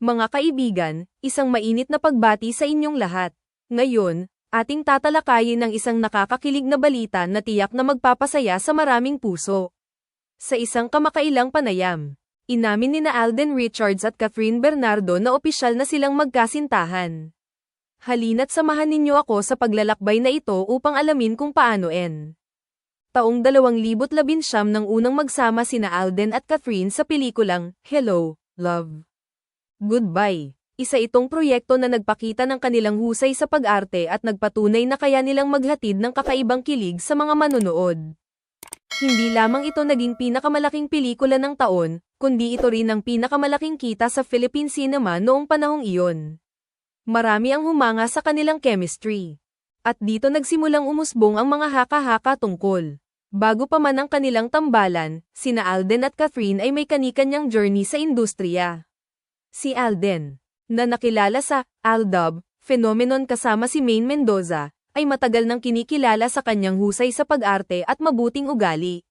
Mga kaibigan, isang mainit na pagbati sa inyong lahat. Ngayon, ating tatalakayin ang isang nakakakilig na balita na tiyak na magpapasaya sa maraming puso. Sa isang kamakailang panayam, inamin ni na Alden Richards at Catherine Bernardo na opisyal na silang magkasintahan. Halina't samahan ninyo ako sa paglalakbay na ito upang alamin kung paano en. Taong 2019 nang unang magsama sina Alden at Catherine sa pelikulang Hello, Love. Goodbye. Isa itong proyekto na nagpakita ng kanilang husay sa pag-arte at nagpatunay na kaya nilang maghatid ng kakaibang kilig sa mga manonood. Hindi lamang ito naging pinakamalaking pelikula ng taon, kundi ito rin ang pinakamalaking kita sa Philippine cinema noong panahong iyon. Marami ang humanga sa kanilang chemistry. At dito nagsimulang umusbong ang mga haka-haka tungkol. Bago pa man ang kanilang tambalan, sina Alden at Catherine ay may kanikanyang journey sa industriya. Si Alden, na nakilala sa Aldub, phenomenon kasama si Maine Mendoza, ay matagal nang kinikilala sa kanyang husay sa pag-arte at mabuting ugali.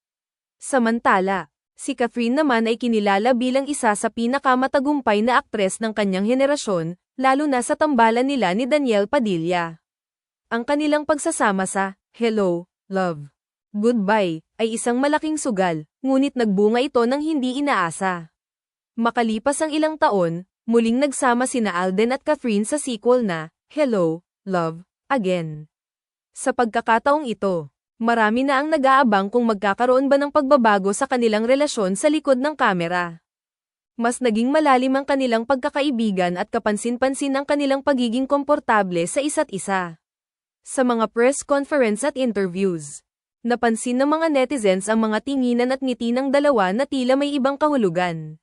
Samantala, si Catherine naman ay kinilala bilang isa sa pinakamatagumpay na aktres ng kanyang henerasyon, lalo na sa tambalan nila ni Daniel Padilla. Ang kanilang pagsasama sa Hello, Love, Goodbye ay isang malaking sugal, ngunit nagbunga ito ng hindi inaasa. Makalipas ang ilang taon, muling nagsama sina Alden at Catherine sa sequel na Hello, Love, Again. Sa pagkakataong ito, marami na ang nag-aabang kung magkakaroon ba ng pagbabago sa kanilang relasyon sa likod ng kamera mas naging malalim ang kanilang pagkakaibigan at kapansin-pansin ang kanilang pagiging komportable sa isa't isa. Sa mga press conference at interviews, napansin ng mga netizens ang mga tinginan at ngiti ng dalawa na tila may ibang kahulugan.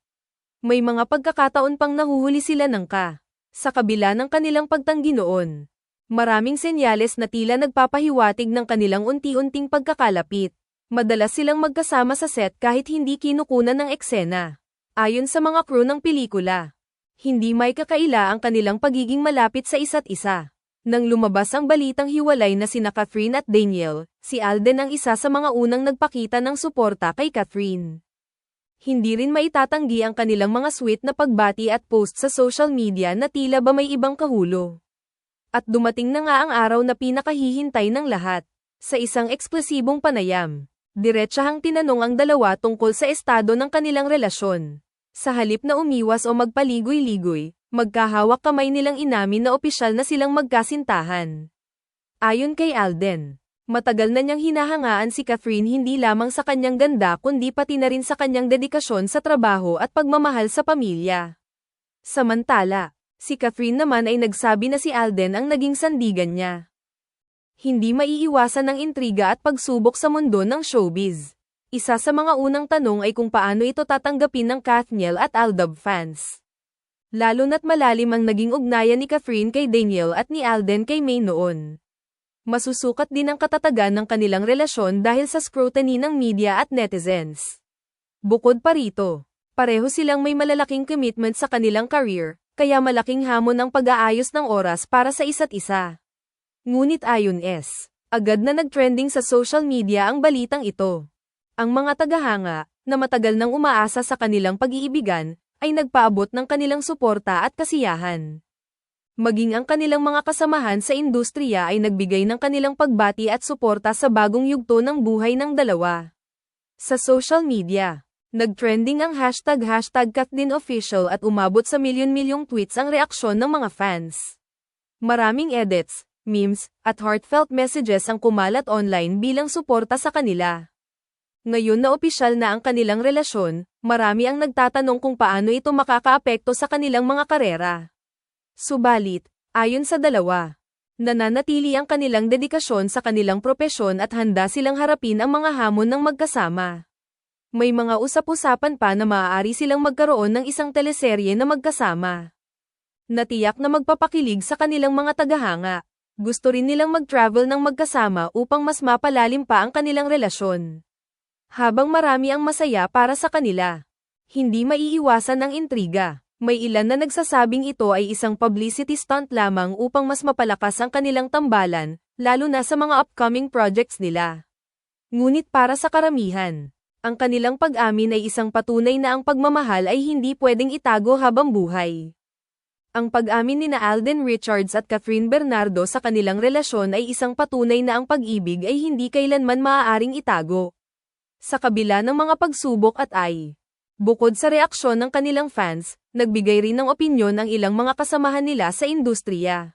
May mga pagkakataon pang nahuhuli sila ng ka. Sa kabila ng kanilang pagtanggi noon, maraming senyales na tila nagpapahiwatig ng kanilang unti-unting pagkakalapit. Madalas silang magkasama sa set kahit hindi kinukunan ng eksena. Ayon sa mga crew ng pelikula, hindi may kakaila ang kanilang pagiging malapit sa isa't isa. Nang lumabas ang balitang hiwalay na sina Catherine at Daniel, si Alden ang isa sa mga unang nagpakita ng suporta kay Catherine. Hindi rin maitatanggi ang kanilang mga sweet na pagbati at post sa social media na tila ba may ibang kahulo. At dumating na nga ang araw na pinakahihintay ng lahat. Sa isang eksplosibong panayam, diretsahang tinanong ang dalawa tungkol sa estado ng kanilang relasyon. Sa halip na umiwas o magpaligoy-ligoy, magkahawak kamay nilang inamin na opisyal na silang magkasintahan. Ayon kay Alden, matagal na niyang hinahangaan si Catherine hindi lamang sa kanyang ganda kundi pati na rin sa kanyang dedikasyon sa trabaho at pagmamahal sa pamilya. Samantala, si Catherine naman ay nagsabi na si Alden ang naging sandigan niya. Hindi maiiwasan ng intriga at pagsubok sa mundo ng showbiz. Isa sa mga unang tanong ay kung paano ito tatanggapin ng Kathniel at Aldab fans. Lalo na't malalim ang naging ugnayan ni Catherine kay Daniel at ni Alden kay May noon. Masusukat din ang katatagan ng kanilang relasyon dahil sa scrutiny ng media at netizens. Bukod pa rito, pareho silang may malalaking commitment sa kanilang career, kaya malaking hamon ang pag-aayos ng oras para sa isa't isa. Ngunit ayon S, agad na nagtrending sa social media ang balitang ito. Ang mga tagahanga, na matagal nang umaasa sa kanilang pag-iibigan, ay nagpaabot ng kanilang suporta at kasiyahan. Maging ang kanilang mga kasamahan sa industriya ay nagbigay ng kanilang pagbati at suporta sa bagong yugto ng buhay ng dalawa. Sa social media, nagtrending ang hashtag hashtag KatDinOfficial at umabot sa milyon-milyong tweets ang reaksyon ng mga fans. Maraming edits, memes, at heartfelt messages ang kumalat online bilang suporta sa kanila. Ngayon na opisyal na ang kanilang relasyon, marami ang nagtatanong kung paano ito makakaapekto sa kanilang mga karera. Subalit, ayon sa dalawa, nananatili ang kanilang dedikasyon sa kanilang propesyon at handa silang harapin ang mga hamon ng magkasama. May mga usap-usapan pa na maaari silang magkaroon ng isang teleserye na magkasama. Natiyak na magpapakilig sa kanilang mga tagahanga. Gusto rin nilang mag-travel ng magkasama upang mas mapalalim pa ang kanilang relasyon. Habang marami ang masaya para sa kanila. Hindi maiiwasan ang intriga. May ilan na nagsasabing ito ay isang publicity stunt lamang upang mas mapalakas ang kanilang tambalan, lalo na sa mga upcoming projects nila. Ngunit para sa karamihan, ang kanilang pag-amin ay isang patunay na ang pagmamahal ay hindi pwedeng itago habang buhay. Ang pag-amin ni na Alden Richards at Catherine Bernardo sa kanilang relasyon ay isang patunay na ang pag-ibig ay hindi kailanman maaaring itago. Sa kabila ng mga pagsubok at ay. Bukod sa reaksyon ng kanilang fans, nagbigay rin ng opinyon ang ilang mga kasamahan nila sa industriya.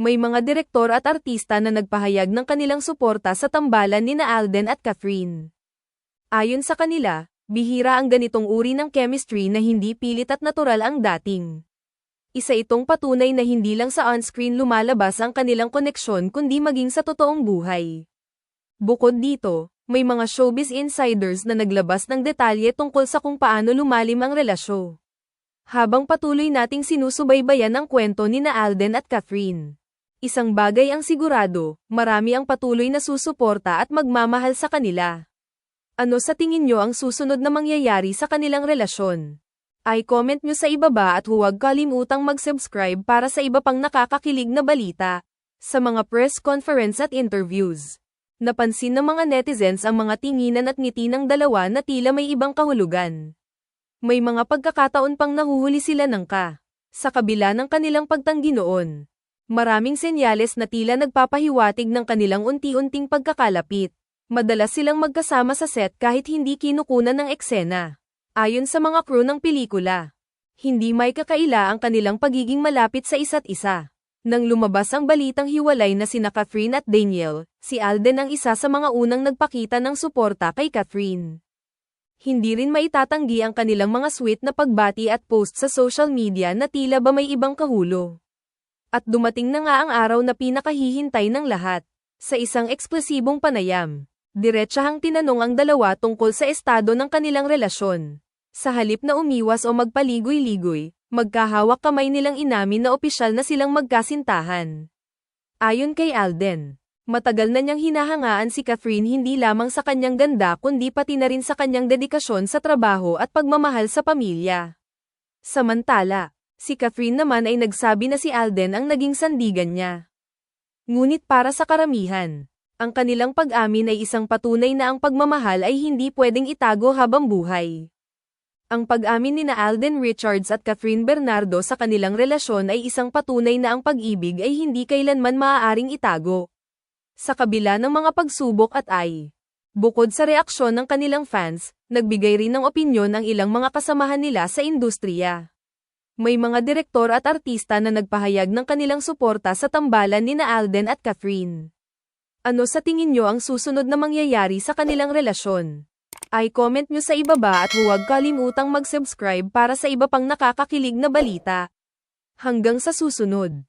May mga direktor at artista na nagpahayag ng kanilang suporta sa tambalan ni Alden at Catherine. Ayon sa kanila, bihira ang ganitong uri ng chemistry na hindi pilit at natural ang dating. Isa itong patunay na hindi lang sa on-screen lumalabas ang kanilang koneksyon kundi maging sa totoong buhay. Bukod dito, may mga showbiz insiders na naglabas ng detalye tungkol sa kung paano lumalim ang relasyo. Habang patuloy nating sinusubaybayan ang kwento ni Alden at Catherine. Isang bagay ang sigurado, marami ang patuloy na susuporta at magmamahal sa kanila. Ano sa tingin nyo ang susunod na mangyayari sa kanilang relasyon? Ay comment nyo sa ibaba at huwag kalimutang mag-subscribe para sa iba pang nakakakilig na balita. Sa mga press conference at interviews. Napansin ng mga netizens ang mga tinginan at ngiti ng dalawa na tila may ibang kahulugan. May mga pagkakataon pang nahuhuli sila ng ka. Sa kabila ng kanilang pagtanggi noon. Maraming senyales na tila nagpapahiwatig ng kanilang unti-unting pagkakalapit. Madalas silang magkasama sa set kahit hindi kinukunan ng eksena. Ayon sa mga crew ng pelikula. Hindi may kakaila ang kanilang pagiging malapit sa isa't isa. Nang lumabas ang balitang hiwalay na sina Catherine at Daniel, si Alden ang isa sa mga unang nagpakita ng suporta kay Catherine. Hindi rin maitatanggi ang kanilang mga sweet na pagbati at post sa social media na tila ba may ibang kahulo. At dumating na nga ang araw na pinakahihintay ng lahat. Sa isang ekspresibong panayam, diretsahang tinanong ang dalawa tungkol sa estado ng kanilang relasyon. Sa halip na umiwas o magpaligoy-ligoy, magkahawak kamay nilang inamin na opisyal na silang magkasintahan. Ayon kay Alden, matagal na niyang hinahangaan si Catherine hindi lamang sa kanyang ganda kundi pati na rin sa kanyang dedikasyon sa trabaho at pagmamahal sa pamilya. Samantala, si Catherine naman ay nagsabi na si Alden ang naging sandigan niya. Ngunit para sa karamihan, ang kanilang pag-amin ay isang patunay na ang pagmamahal ay hindi pwedeng itago habang buhay. Ang pag-amin ni na Alden Richards at Catherine Bernardo sa kanilang relasyon ay isang patunay na ang pag-ibig ay hindi kailanman maaaring itago. Sa kabila ng mga pagsubok at ay. Bukod sa reaksyon ng kanilang fans, nagbigay rin ng opinyon ang ilang mga kasamahan nila sa industriya. May mga direktor at artista na nagpahayag ng kanilang suporta sa tambalan ni na Alden at Catherine. Ano sa tingin nyo ang susunod na mangyayari sa kanilang relasyon? Ay comment nyo sa ibaba at huwag kalimutang mag-subscribe para sa iba pang nakakakilig na balita. Hanggang sa susunod.